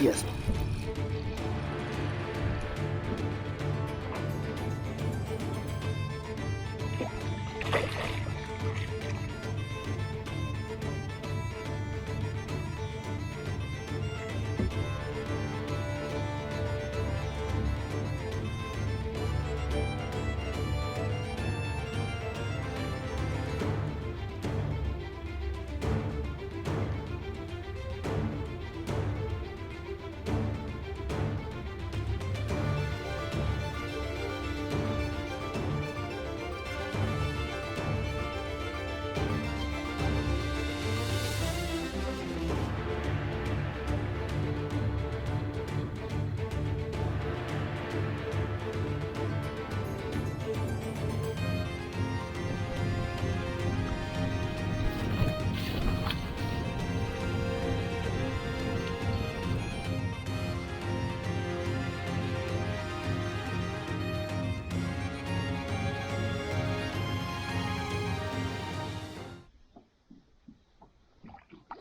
Jest.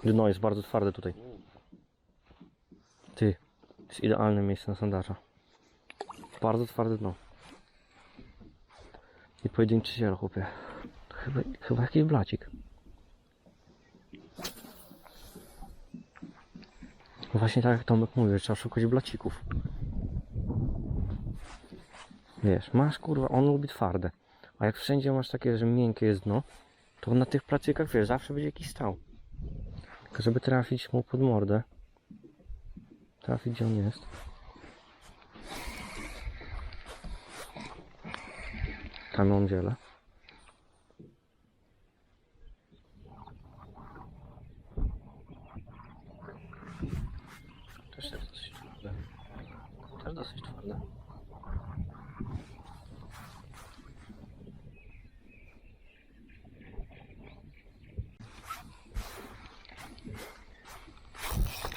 Dno jest bardzo twarde tutaj. Ty, jest idealne miejsce na sandacza. Bardzo twarde dno. I pojedynczy zielo, chłopie. To chyba, chyba jakiś blacik. No Właśnie tak jak Tomek mówił, że trzeba szukać blacików. Wiesz, masz kurwa, on lubi twarde. A jak wszędzie masz takie, że miękkie jest dno, to na tych placykach, wiesz, zawsze będzie jakiś stał. Żeby trafić mu pod mordę. Trafić gdzie on jest. Tam on dzielę. Też jest dosyć twarde. Też dosyć twarde.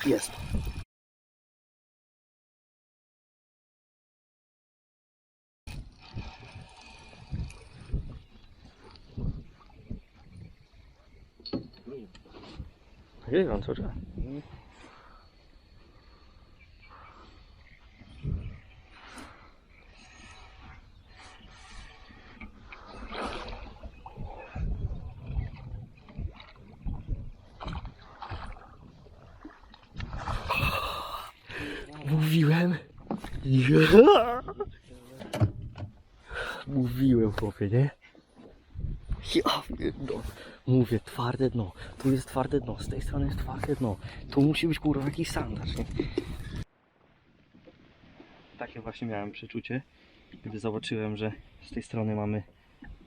Jest. Nagrywam co czas. Mówiłem. Mówiłem chłopie, nie? Ja pierdolę. Mówię, twarde dno. Tu jest twarde dno, z tej strony jest twarde dno. Tu musi być kurwa jakiś sandacz, nie? Takie właśnie miałem przeczucie, gdy zobaczyłem, że z tej strony mamy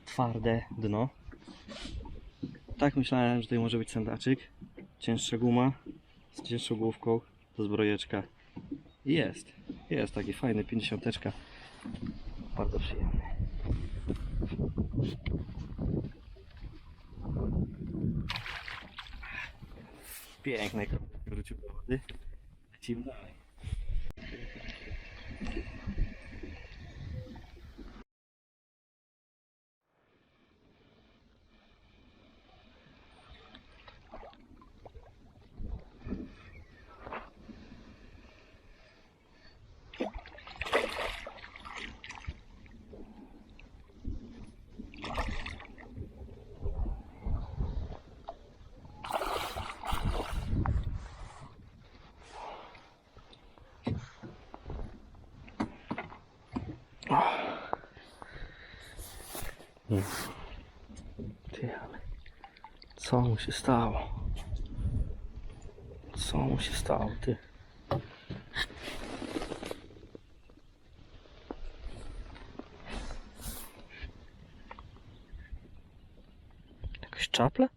twarde dno. Tak myślałem, że tutaj może być sandaczyk. Cięższa guma z cięższą główką, to zbrojeczka. Jest, jest taki fajny 50. Bardzo przyjemny. Piękny krok wrócił do wody. Lecimy dalej. Ty, ale co mu się stało? Co mu się stało, ty? Jakaś czaple?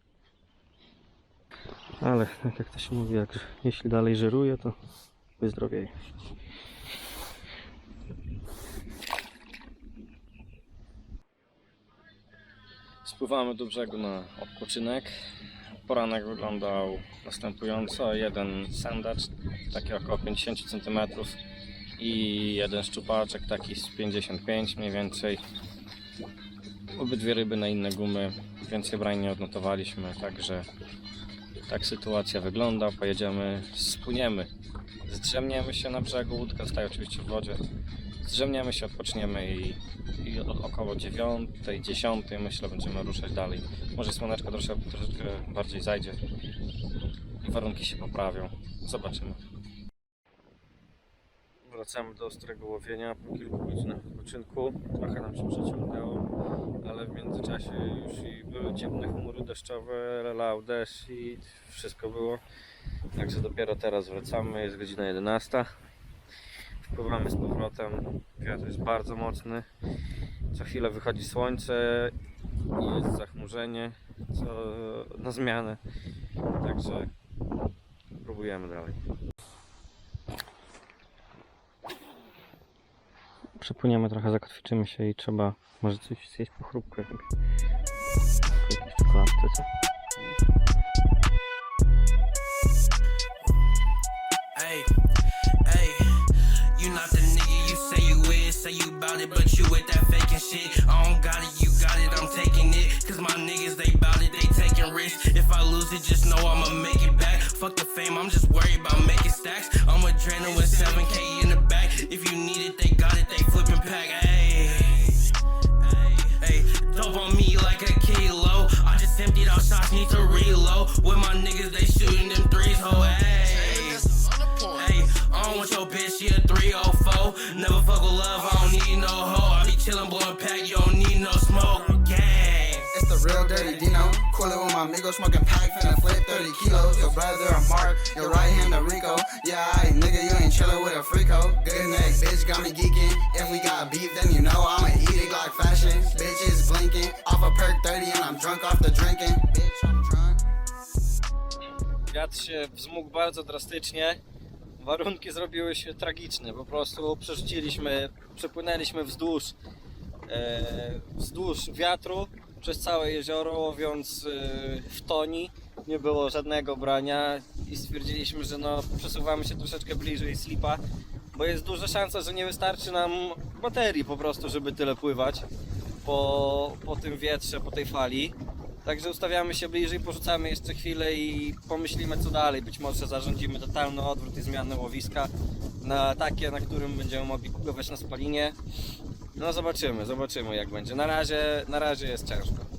Ale tak jak to się mówi, jak, jeśli dalej żeruje, to wyzdrowieje. Spływamy do brzegu na odpoczynek. Poranek wyglądał następująco. Jeden sandacz, taki około 50 cm i jeden szczupaczek, taki z 55 mniej więcej. Obydwie ryby na inne gumy. Więcej brań nie odnotowaliśmy, także tak sytuacja wygląda. Pojedziemy, spłyniemy zdrzemniemy się na brzegu, łódka staje oczywiście w wodzie. Zdrzemniemy się, odpoczniemy i, i około 9, 10 myślę będziemy ruszać dalej. Może słoneczko troszkę, troszeczkę bardziej zajdzie i warunki się poprawią. Zobaczymy. Wracamy do ostrego łowienia po kilku godzinach odpoczynku. Trochę nam się przeciągnęło, ale w międzyczasie już i były ciemne chmury deszczowe, lał deszcz i wszystko było. Także dopiero teraz wracamy, jest godzina 11. Wpływamy z powrotem. Wiatr jest bardzo mocny. Co chwilę wychodzi słońce i jest zachmurzenie co na zmianę. Także próbujemy dalej. Przepłyniemy trochę, zakotwiczymy się i trzeba może coś zjeść po chrupku. Fuck the fame, I'm just worried about making stacks. I'm a draining with 7k Smoking pack, finna flip 30 kilos. Your brother a Mark, your right hand a Rico. Yeah, I nigga, you ain't chillin' with a freako. Good neck, bitch, got me. If we got beef, then you know I'ma eat it like fashion. Bitches blinking, off a perk 30 and I'm drunk off the drinking. Bitch, I'm drunk. Wiatr się wzmógł bardzo drastycznie. Warunki zrobiły się tragiczne. Po prostu przerzuciliśmy, przepłynęliśmy wzdłuż, e, wzdłuż wiatru przez całe jezioro, łowiąc e, w toni. Nie było żadnego brania i stwierdziliśmy, że no, przesuwamy się troszeczkę bliżej slipa, bo jest duża szansa, że nie wystarczy nam baterii po prostu, żeby tyle pływać po, po tym wietrze, po tej fali. Także ustawiamy się bliżej, porzucamy jeszcze chwilę i pomyślimy co dalej. Być może zarządzimy totalny odwrót i zmianę łowiska na takie, na którym będziemy mogli kupować na spalinie. No zobaczymy, zobaczymy jak będzie. Na razie, na razie jest ciężko.